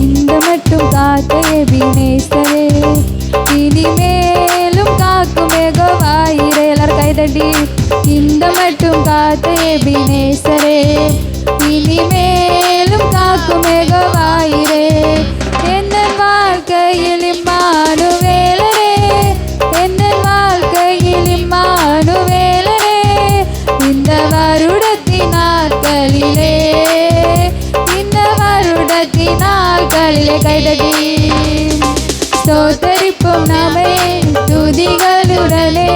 இந்த மட்டும் காத்த எபினேசரே இனிமேலும் காக்கும் ஏகோவாயிரே எல்லாரும் கைதட்டி. இந்த மட்டும் காத்த எபினேசரே இனிமேலும் காக்கும் ஏகோவாயிரே என்ன வாழ்க்கையில் இம்மானுவேலரே. என்ன வாழ்க்கையில் இம்மானுவேலரே. இந்த வருட நாட்களிலே கைதடி ஸ்தோத்தரிப்போம் நாமே துதிகளுடனே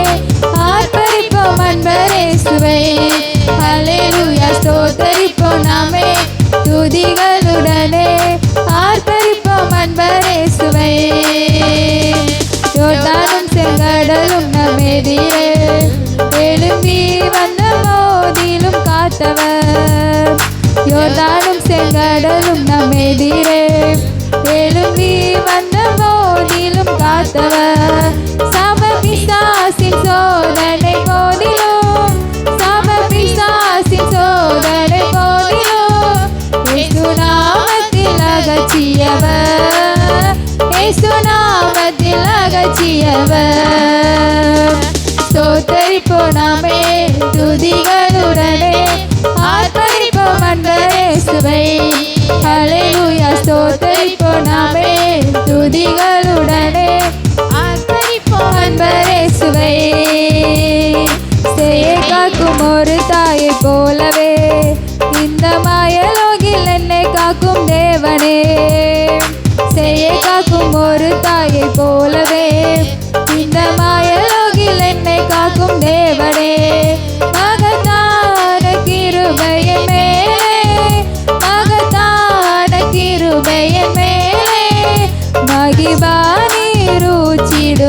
ஆர்ப்பரிப்போம் அன்பரே சுவை ஹalleluya ஸ்தோத்தரிப்போம் நாமே துதிகளுடனே ஆர்ப்பரிப்போம் அன்பரே சுவை யோர்தானும் செங்கடலும் நம்மெதிரே எழும்பி வந்த மோதிலும் காத்தவர். யோர்தானும் செங்கடலும் நம்மெதிரே. எழும்பி வந்த போதிலும் காத்தவர் சமபிசாசின் சோதனை போதிலும் சமபிசாசின் சோதனை போதிலும் இயேசு நாமத்தில் அகற்றியவர் இயேசு நாமத்தில் அகற்றியவர் சோத்தரிப்போ நாமே துதிகளுடனே. ஆத்ம அன்பரே சுவை ஹalleluya நாமே. துதிகளுடனே. ஆர்ப்பரிப்போம் அன்பரே செய்ய காக்கும் ஒரு தாயை போலவே. இந்த மாயலோகில் என்னை காக்கும் தேவனே. செய்ய காக்கும் ஒரு தாயை போலவே. இந்த மாயலோகில் என்னை காக்கும் தேவனே.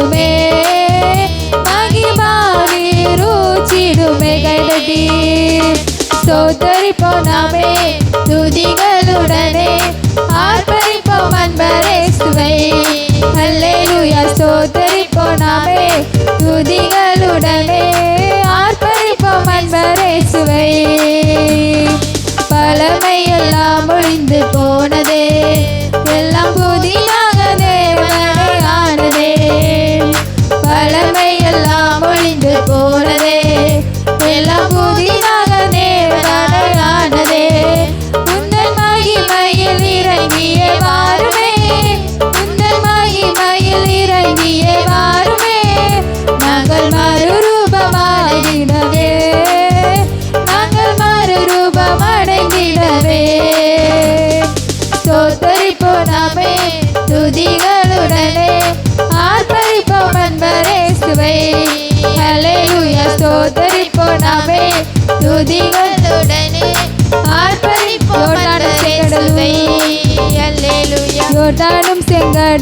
ருச்சிடுமே மகிபானி ருச்சிடுமே கைதட்டி ஸ்தோத்தரிப்போம் நாமே துதிகளுடனே. ஆர்ப்பரிப்போம் அன்பரே சுவை ஹல்லேலூயா ஸ்தோத்தரிப்போம் துதிகளுடனே. ஆர்ப்பரிப்போம் அன்பரே சுவை பழமை ஒழிந்து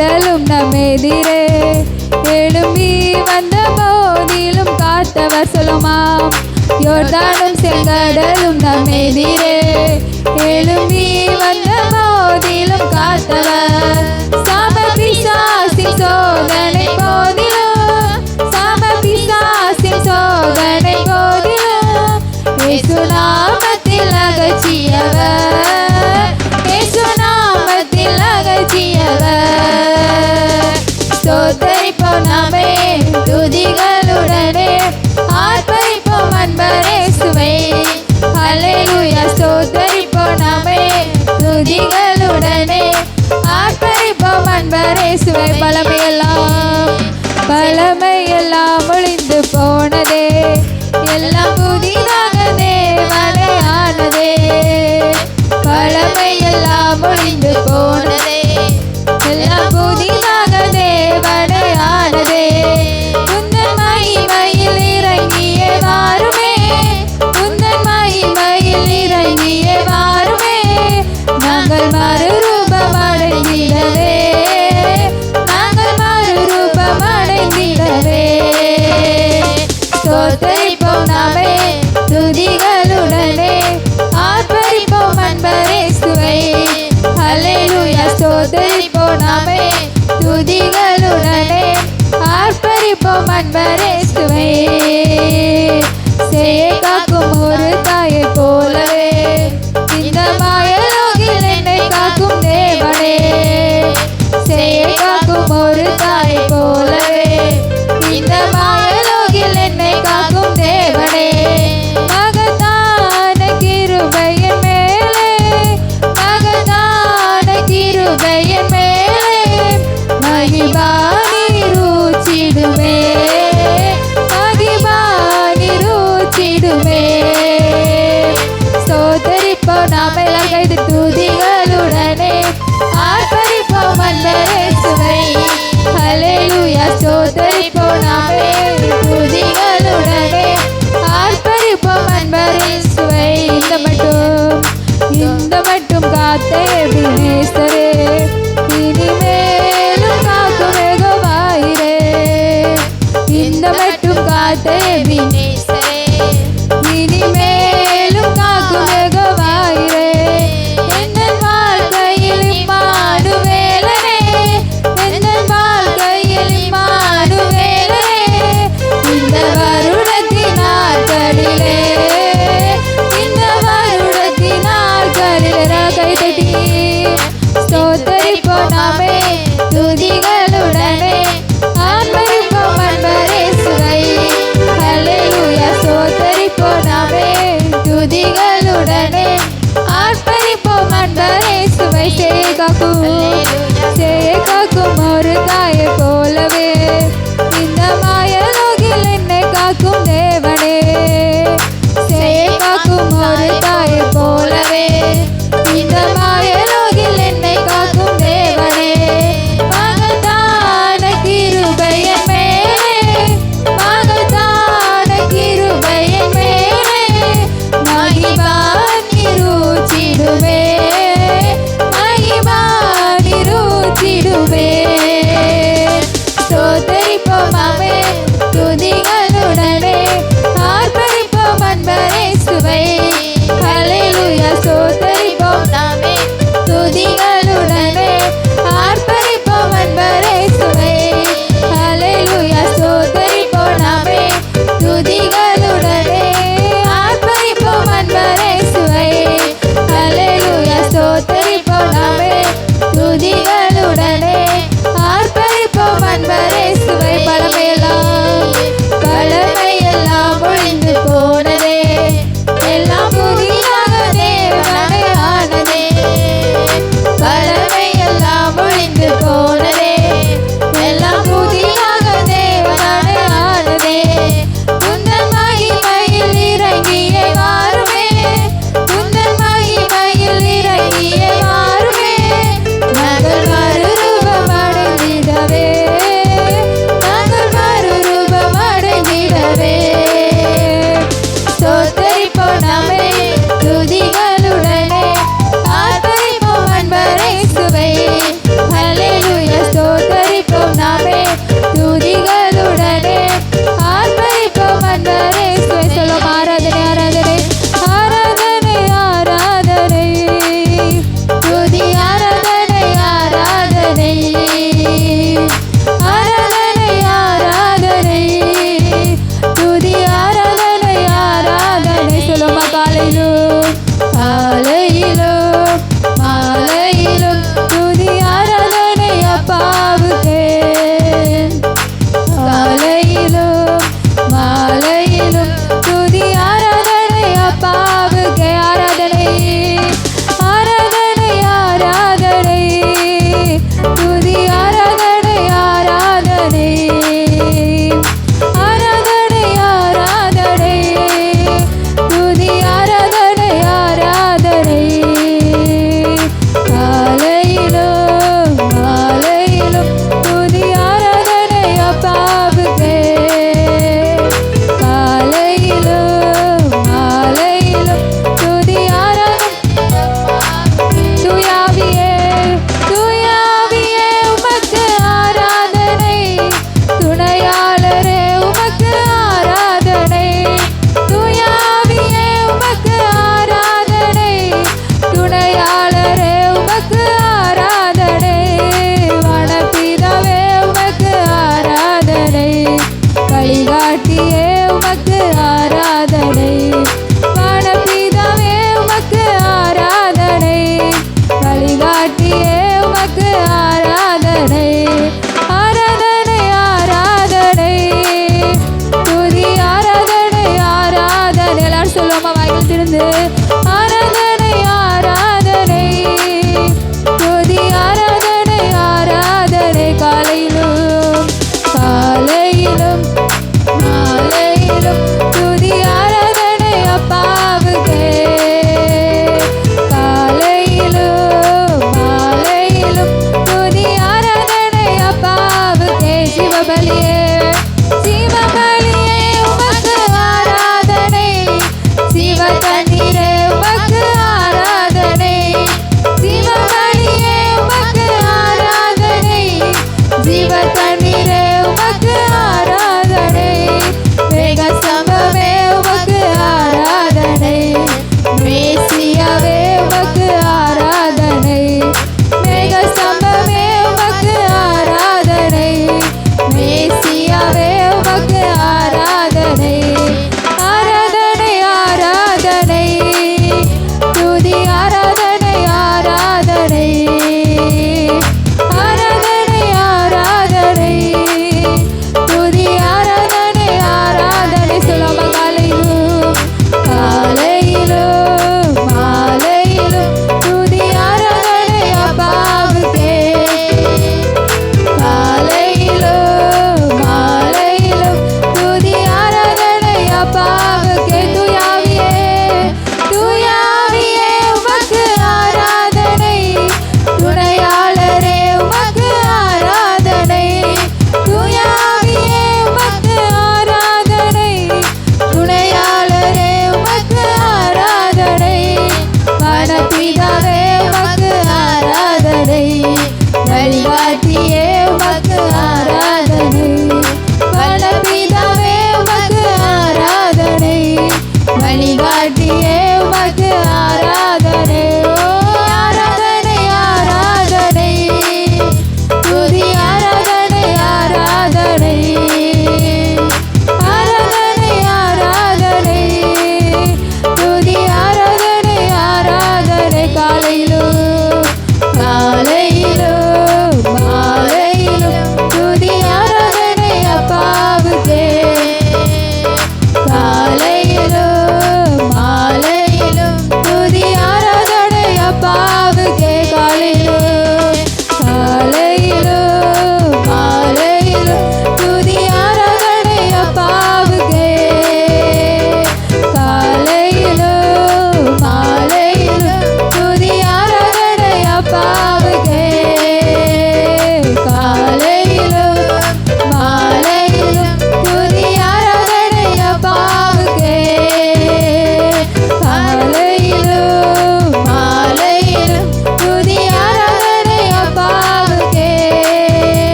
கடலும் நம்மெதிரே எழும்பி வந்த போதிலும் காத்தவர் சொல்லுமாம். யோர்தானும் செங்கடலும் நம்மெதிரே எழும்பி வந்த போதிலும் காத்தவர். சாம சோதனை போதிலும். சாம சோதனை போதிலும். இயேசு நாமத்தில் அகற்றியவர் ஸ்தோத்தரிப்போம் நாமே துதிகளுடனே ஆர்ப்பரிப்போம் அன்பரே சுவை. ஹalleluya ஸ்தோத்தரிப்போம் நாமே துதிகளுடனே ஆர்ப்பரிப்போம் அன்பரே சுவை. பலமையெல்லாம் பலமையெல்லாம் ஒளிந்து போனதே எல்லாம் புதிதாக தேவனே பழமையெல்லாம் ஒளிந்து காக்கும் அன்பரே சுவை செய்ய காக்கும் ஒரு தாயை போ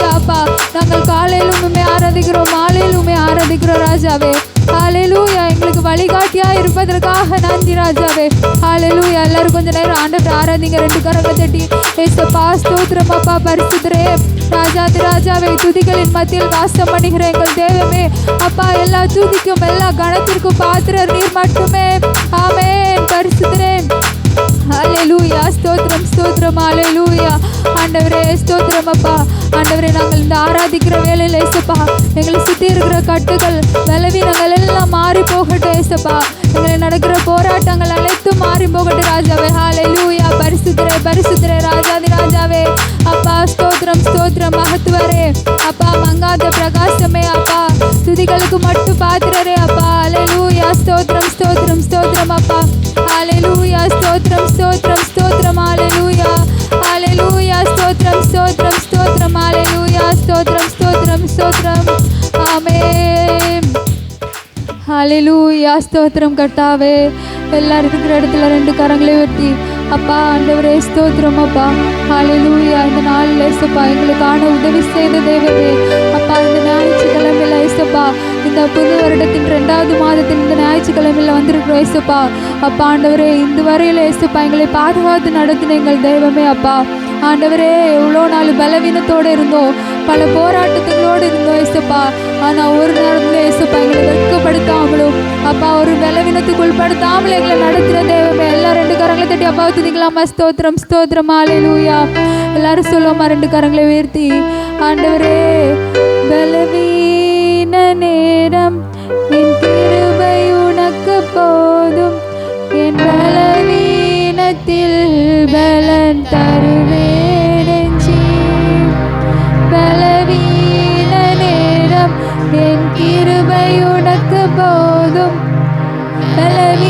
ஹalleluya அப்பா நாங்கள் காலையில் உண்மை ஆராதிக்கிறோம். மாலையில் உண்மை ஆராதிக்கிறோம் ராஜாவே. ஹாலேலூயா எங்களுக்கு வழிகாட்டியா இருப்பதற்காக நன்றி ராஜாவே. ஹாலேலூயா எல்லாரும் கொஞ்ச நேரம் ஆண்டு ஆராதிங்க. ரெண்டு கரங்களை தட்டி ஏசப்பா ஸ்தோத்திரம் அப்பா பரிசுத்தரே. ராஜாதி ராஜாவே துதிகளின் மத்தியில் வாசம் பண்ணுகிற எங்கள் தேவமே. அப்பா எல்லா துதிக்கும் எல்லா கணத்திற்கும் பாத்திரர் நீர் மட்டுமே. ஆமென். பரிசுத்திரேன் ஹalleluya ஸ்தோத்திரம் ஸ்தோத்திரம். ஹalleluya ஆண்டவரே ஸ்தோத்திரம் அப்பா. ஆண்டவரே நாங்கள் இந்த ஆராதிக்கிற வேலையில் ஏசப்பா எங்களை சுற்றி இருக்கிற கட்டுகள் பலவீனங்கள் எல்லாம் மாறி போகட்டும் ஏசப்பா. எங்களை நடக்கிற போராட்டங்கள் அனைத்தும் மாறி போகட்டும் ராஜாவே. ஹalleluya பரிசுத்திரே பரிசுத்திரே ராஜாதி ராஜாவே. அப்பா ஸ்தோத்திரம் ஸ்தோத்திரம். மகத்துவரே அப்பா மங்காத பிரகாசமே அப்பா. துதிகளுக்கு மட்டும் பாத்திரரே அப்பா. ஹalleluya ஸ்தோத்திரம் ஸ்தோத்திரம் ஸ்தோத்திரம் அப்பா. ஹalleluya ஸ்தோத்திரம் ஸ்தோத்திரம் ஸ்தோத்திரம் ஹalleluya ஹalleluya ஸ்தோத்திரம் ஸ்தோத்திரம் ஸ்தோத்திரம் ஹalleluya ஸ்தோத்திரம் ஸ்தோத்திரம் ஸ்தோத்திரம் ஆமென் ஹalleluya ஸ்தோத்திரம் கர்த்தாவே எல்லாரும் இருக்கிற இடத்துல ரெண்டு கரங்களை வெட்டி அப்பா ஆண்டவரே ஸ்தோத்திரம் அப்பா ஹalleluya இந்த நாளில் சப்பா எங்களுக்கான உதவி செய்த தேவரே அப்பா இந்த ஞாயிற்றுக்கிழமையில் இந்த புது வருடத்தின் ரெண்டாவது மாதத்தின் இந்த ஞாயிற்றுக்கிழமையில் வந்திருக்கிறோம் ஏசப்பா அப்பா ஆண்டவரே இந்த வரையில் ஏசுப்பா எங்களை பாதுகாத்து நடத்தின எங்கள் தெய்வமே அப்பா. ஆண்டவரே எவ்வளோ நாள் பலவீனத்தோடு இருந்தோம். பல போராட்டத்துகளோடு இருந்தோம் ஏசுப்பா ஆனால் ஒரு நேரத்தில் ஏசுப்பா எங்களை வெட்கப்படுத்தாமலும் அப்பா ஒரு பலவீனத்துக்கு உள்படுத்தாமலும் எங்களை நடத்தின தெய்வமே. எல்லாம் ரெண்டு கரங்களை தட்டி அப்பா துதிக்கலாமா? ஸ்தோத்திரம் ஸ்தோத்திரம். ஆலையிலூயா எல்லாரும் சொல்லுவோமா? ரெண்டு கரங்களை உயர்த்தி. ஆண்டவரே பலவீ நேரம். என் கிருபை உனக்கு போதும். என் பலவீனத்தில் பலன் தருவேனெஞ்சி பலவீன நேரம். என் கிருபை உனக்கு போதும். பலவீன